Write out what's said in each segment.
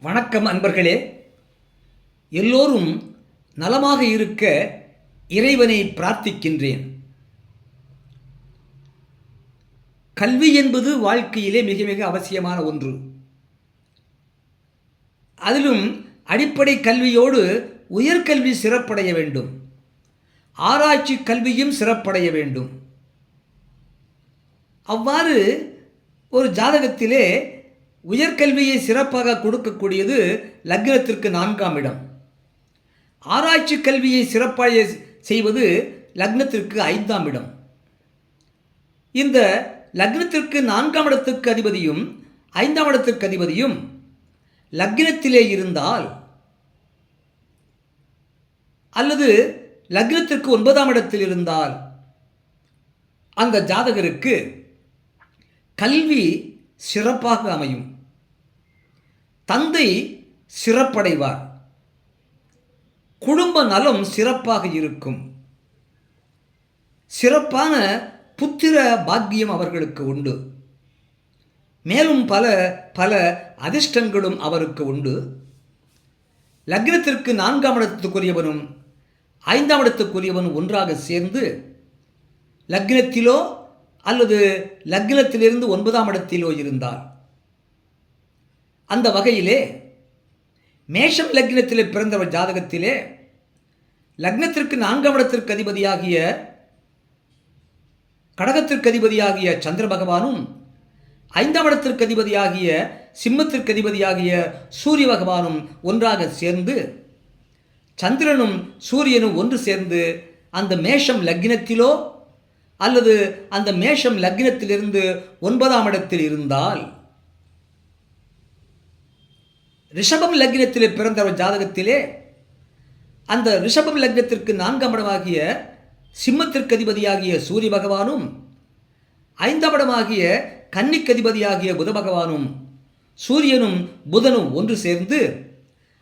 வணக்கம் அன்பர்களே. எல்லோரும் நலமாக இருக்க இறைவனை பிரார்த்திக்கின்றேன். கல்வி என்பது வாழ்க்கையிலே மிக மிக அவசியமான ஒன்று. அதிலும் அடிப்படை கல்வியோடு உயர்கல்வி சிறப்படைய வேண்டும். ஆராய்ச்சி கல்வியும் சிறப்படைய வேண்டும். அவ்வாறு ஒரு ஜாதகத்திலே உயர்கல்வியை சிறப்பாக கொடுக்கக்கூடியது லக்னத்திற்கு நான்காம் இடம். ஆராய்ச்சி கல்வியை சிறப்பாக செய்வது லக்னத்திற்கு ஐந்தாம் இடம். இந்த லக்னத்திற்கு நான்காம் இடத்துக்கு அதிபதியும் ஐந்தாம் இடத்திற்கு அதிபதியும் லக்னத்திலே இருந்தால் அல்லது லக்னத்திற்கு ஒன்பதாம் இடத்தில் இருந்தால் அந்த ஜாதகருக்கு கல்வி சிறப்பாக அமையும். தந்தை சிறப்படைவார். குடும்ப நலம் சிறப்பாக இருக்கும். சிறப்பான புத்திர பாக்கியம் அவர்களுக்கு உண்டு. மேலும் பல பல அதிர்ஷ்டங்களும் அவருக்கு உண்டு. லக்னத்திற்கு நான்காம் இடத்துக்குரியவனும் ஐந்தாம் இடத்துக்குரியவனும் ஒன்றாக சேர்ந்து லக்னத்திலோ அல்லது லக்னத்திலிருந்து ஒன்பதாம் இடத்திலோ இருந்தால். அந்த வகையிலே மேஷம் லக்னத்திலே பிறந்தவர் ஜாதகத்திலே லக்னத்திற்கு நான்காம் இடத்திற்கு அதிபதியாகிய கடகத்திற்கு அதிபதியாகிய சந்திர பகவானும் ஐந்தாம் இடத்திற்கு அதிபதியாகிய சிம்மத்திற்கு அதிபதியாகிய சூரிய பகவானும் ஒன்றாக சேர்ந்து சந்திரனும் சூரியனும் ஒன்று சேர்ந்து அந்த மேஷம் லக்னத்திலோ அல்லது அந்த மேஷம் லக்னத்திலிருந்து ஒன்பதாம் இடத்தில் இருந்தால் ரிஷபம் லக்னத்திலே பிறந்தவர் ஜாதகத்திலே அந்த ரிஷபம் லக்னத்திற்கு நான்காம் இடமாகிய சிம்மத்திற்கு அதிபதியாகிய சூரிய பகவானும் ஐந்தாம் இடமாகிய கன்னிக்கு அதிபதியாகிய புத பகவானும் சூரியனும் புதனும் ஒன்று சேர்ந்து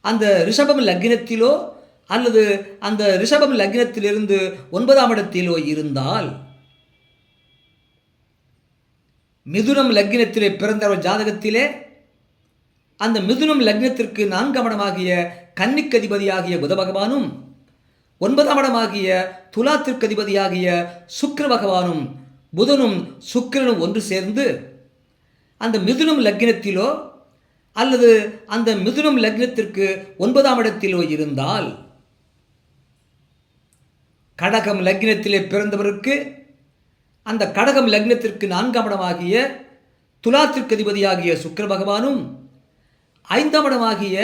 அந்த ரிஷபம் லக்னத்திலோ அல்லது அந்த ரிஷபம் லக்னத்திலிருந்து ஒன்பதாம் இடத்திலோ இருந்தால் மிதுனம் லக்னத்திலே பிறந்தவர் ஜாதகத்திலே. அந்த மிதுனம் லக்னத்திற்கு நான்காம் இடமாகிய கன்னிக்கு புத பகவானும் ஒன்பதாம் இடமாகிய துலாத்திற்கு அதிபதியாகிய பகவானும் புதனும் சுக்கிரனும் ஒன்று சேர்ந்து அந்த மிதுனம் லக்னத்திலோ அல்லது அந்த மிதுனம் லக்னத்திற்கு ஒன்பதாம் இடத்திலோ இருந்தால் கடகம் லக்னத்திலே பிறந்தவருக்கு அந்த கடகம் லக்னத்திற்கு நான்காம் இடமாகிய துலாத்திற்கு அதிபதியாகிய சுக்கிர பகவானும் ஐந்தாம் இடமாகிய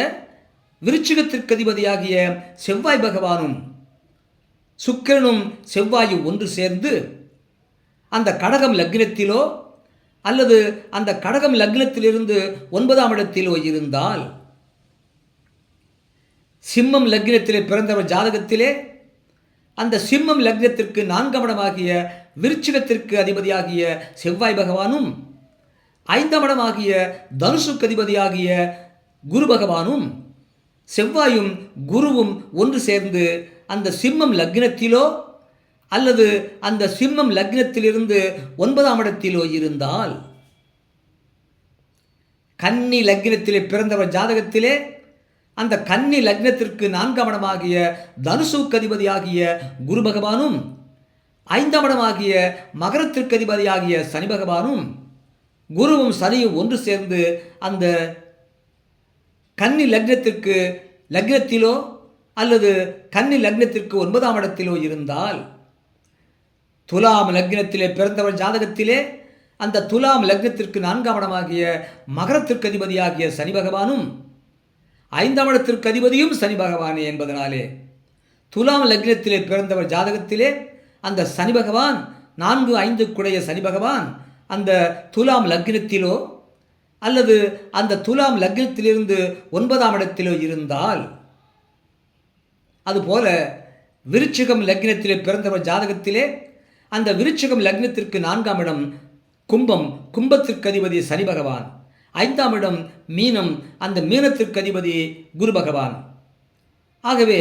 விருச்சிகத்திற்கு அதிபதியாகிய செவ்வாய் பகவானும் சுக்கிரனும் செவ்வாயும் ஒன்று சேர்ந்து அந்த கடகம் லக்னத்திலோ அல்லது அந்த கடகம் லக்னத்திலிருந்து ஒன்பதாம் இடத்திலோ இருந்தால் சிம்மம் லக்னத்திலே பிறந்தவர் ஜாதகத்திலே அந்த சிம்மம் லக்னத்திற்கு நான்காம் இடமாகிய விருச்சிகத்திற்கு அதிபதியாகிய செவ்வாய் பகவானும் ஐந்தாம் இடமாகிய தனுசுக்கு அதிபதியாகிய குரு பகவானும் செவ்வாயும் குருவும் ஒன்று சேர்ந்து அந்த சிம்மம் லக்னத்திலோ அல்லது அந்த சிம்மம் லக்னத்திலிருந்து ஒன்பதாம் இடத்திலோ இருந்தால் கன்னி லக்னத்திலே பிறந்தவர் ஜாதகத்திலே அந்த கன்னி லக்னத்திற்கு நான்காம் இடமாகிய தனுசுக்கு அதிபதியாகிய குரு பகவானும் ஐந்தாம் இடமாகிய மகரத்திற்கு அதிபதியாகிய சனி பகவானும் குருவும் சனியும் ஒன்று சேர்ந்து அந்த கன்னி லக்னத்திற்கு லக்னத்திலோ அல்லது கன்னி லக்னத்திற்கு ஒன்பதாம் இடத்திலோ இருந்தால் துலாம் லக்னத்திலே பிறந்தவர் ஜாதகத்திலே அந்த துலாம் லக்னத்திற்கு நான்காம் இடமாகிய மகரத்திற்கு அதிபதியாகிய சனி பகவானும் ஐந்தாம் இடத்திற்கு அதிபதியும் சனி பகவானே என்பதனாலே துலாம் லக்னத்திலே பிறந்தவர் ஜாதகத்திலே அந்த சனி பகவான் நான்கு ஐந்து குடைய சனி பகவான் அந்த துலாம் லக்னத்திலோ அல்லது அந்த துலாம் லக்னத்திலிருந்து ஒன்பதாம் இடத்திலோ இருந்தால் அதுபோல விருச்சிகம் லக்னத்திலே பிறந்தவர் ஜாதகத்திலே அந்த விருச்சிகம் லக்னத்திற்கு நான்காம் இடம் கும்பம் கும்பத்திற்கு அதிபதி சனி பகவான். ஐந்தாம் இடம் மீனம். அந்த மீனத்திற்கு அதிபதி குரு பகவான். ஆகவே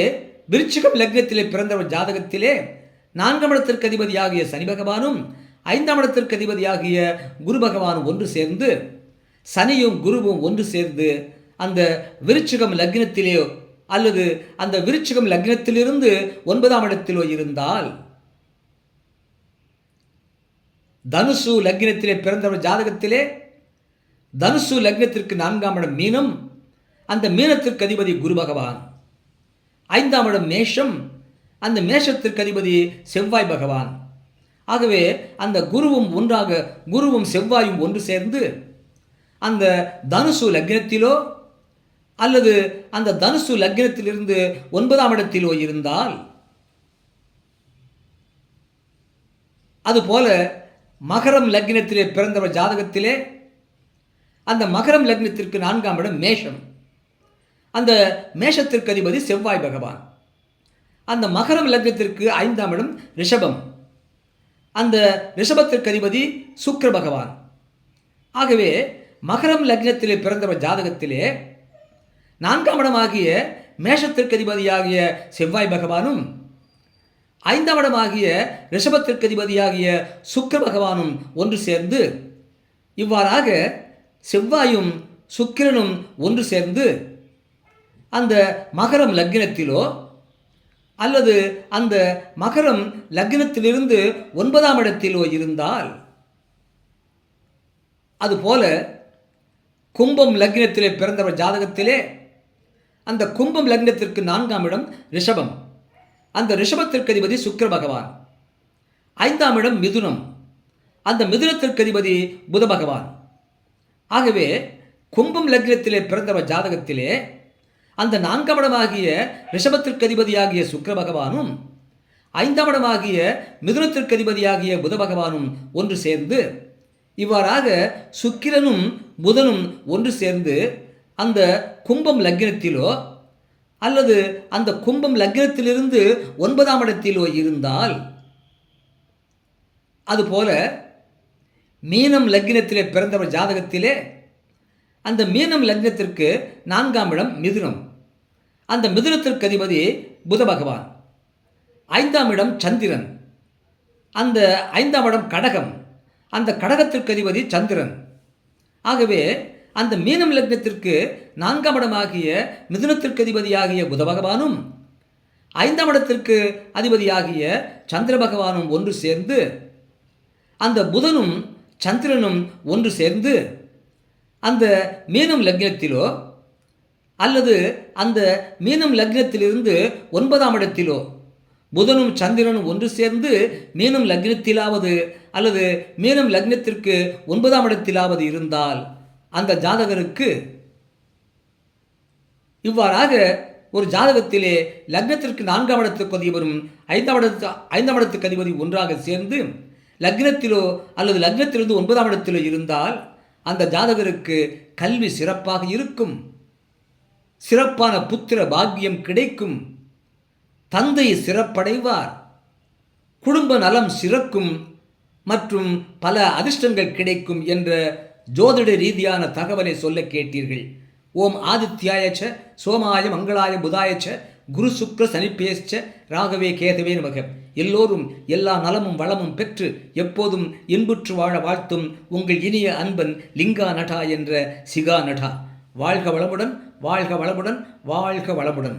விருச்சிகம் லக்னத்திலே பிறந்தவர் ஜாதகத்திலே நான்காம் இடத்திற்கு அதிபதியாகிய சனி பகவானும் ஐந்தாம் இடத்திற்கு அதிபதியாகிய குரு பகவானும் ஒன்று சேர்ந்து சனியும் குருவும் ஒன்று சேர்ந்து அந்த விருச்சிகம் லக்னத்திலேயோ அல்லது அந்த விருச்சிகம் லக்னத்திலிருந்து ஒன்பதாம் இடத்திலோ இருந்தால் தனுசு லக்னத்திலே பிறந்தவர் ஜாதகத்திலே தனுசு லக்னத்திற்கு நான்காம் இடம் மீனம். அந்த மீனத்திற்கு அதிபதி குரு பகவான். ஐந்தாம் இடம் மேஷம். அந்த மேஷத்திற்கு அதிபதி செவ்வாய் பகவான். ஆகவே அந்த குருவும் ஒன்றாக குருவும் செவ்வாயும் ஒன்று சேர்ந்து அந்த தனுசு லக்னத்திலோ அல்லது அந்த தனுசு லக்னத்திலிருந்து ஒன்பதாம் இடத்திலோ இருந்தால் அதுபோல மகரம் லக்னத்திலே பிறந்தவர் ஜாதகத்திலே அந்த மகரம் லக்னத்திற்கு நான்காம் இடம் மேஷம். அந்த மேஷத்திற்கு அதிபதி செவ்வாய் பகவான். அந்த மகரம் லக்னத்திற்கு ஐந்தாம் இடம் ரிஷபம். அந்த ரிஷபத்திற்கு அதிபதி சுக்கர பகவான். ஆகவே மகரம் லக்னத்திலே பிறந்தவர் ஜாதகத்திலே நான்காம் இடமாகிய மேஷத்திற்கு அதிபதியாகிய செவ்வாய் பகவானும் ஐந்தாம் இடமாகிய ரிஷபத்திற்கு அதிபதியாகிய சுக்கர பகவானும் ஒன்று சேர்ந்து இவ்வாறாக செவ்வாயும் சுக்கிரனும் ஒன்று சேர்ந்து அந்த மகரம் லக்னத்திலோ அல்லது அந்த மகரம் லக்னத்திலிருந்து ஒன்பதாம் இடத்திலோ இருந்தால் அதுபோல கும்பம் லக்னத்திலே பிறந்தவர் ஜாதகத்திலே அந்த கும்பம் லக்னத்திற்கு நான்காம் இடம் ரிஷபம். அந்த ரிஷபத்திற்கு அதிபதி சுக்கிர பகவான். ஐந்தாம் இடம் மிதுனம். அந்த மிதுனத்திற்கு அதிபதி புத பகவான். ஆகவே கும்பம் லக்னத்திலே பிறந்தவர் ஜாதகத்திலே அந்த நான்காம் இடமாகிய ரிஷபத்திற்கு அதிபதியாகிய சுக்கிர பகவானும் ஐந்தாம் இடமாகிய மிதுனத்திற்கு அதிபதியாகிய புத பகவானும் ஒன்று சேர்ந்து இவ்வாறாக சுக்கிரனும் புதனும் ஒன்று சேர்ந்து அந்த கும்பம் லக்னத்திலோ அல்லது அந்த கும்பம் லக்னத்திலிருந்து ஒன்பதாம் இடத்திலோ இருந்தால் அதுபோல மீனம் லக்னத்திலே பிறந்தவர் ஜாதகத்திலே அந்த மீனம் லக்னத்திற்கு நான்காம் இடம் மிதுனம். அந்த மிதுனத்திற்கு அதிபதி புத பகவான். ஐந்தாம் இடம் சந்திரன். அந்த ஐந்தாம் இடம் கடகம். அந்த கடகத்திற்கு அதிபதி சந்திரன். ஆகவே அந்த மீனம் லக்னத்திற்கு நான்காம் இடமாகிய மிதுனத்திற்கு அதிபதியாகிய புத பகவானும் ஐந்தாம் இடத்திற்கு அதிபதியாகிய சந்திர பகவானும் ஒன்று சேர்ந்து அந்த புதனும் சந்திரனும் ஒன்று சேர்ந்து அந்த மீனம் லக்னத்திலோ அல்லது அந்த மீனம் லக்னத்திலிருந்து ஒன்பதாம் இடத்திலோ புதனும் சந்திரனும் ஒன்று சேர்ந்து மீனம் லக்னத்திலாவது அல்லது மீனம் லக்னத்திற்கு ஒன்பதாம் இடத்திலாவது இருந்தால் அந்த ஜாதகருக்கு இவ்வாறாக ஒரு ஜாதகத்திலே லக்னத்திற்கு நான்காம் இடத்துக்கு அதிபரும் ஐந்தாம் இடத்து ஐந்தாம் இடத்துக்கு அதிபதி ஒன்றாக சேர்ந்து லக்னத்திலோ அல்லது லக்னத்திலிருந்து ஒன்பதாம் இடத்திலோ இருந்தால் அந்த ஜாதகருக்கு கல்வி சிறப்பாக இருக்கும். சிறப்பான புத்திர பாக்கியம் கிடைக்கும். தந்தை சிறப்படைவார். குடும்ப நலம் சிறக்கும் மற்றும் பல அதிர்ஷ்டங்கள் கிடைக்கும் என்ற ஜோதிட ரீதியான தகவலை சொல்ல கேட்டீர்கள். ஓம் ஆதித்யாயச்ச சோமாய மங்களாய புதாயச்ச குரு சுக்ர சனிப்பேச்ச ராகவே கேதவே நமக. எல்லோரும் எல்லா நலமும் வளமும் பெற்று எப்போதும் இன்புற்று வாழ வாழ்த்தும் உங்கள் இனிய அன்பன் லிங்கா நடா என்ற சிகா நடா வாழ்க வளமுடன் வாழ்க வளமுடன் வாழ்க வளமுடன்.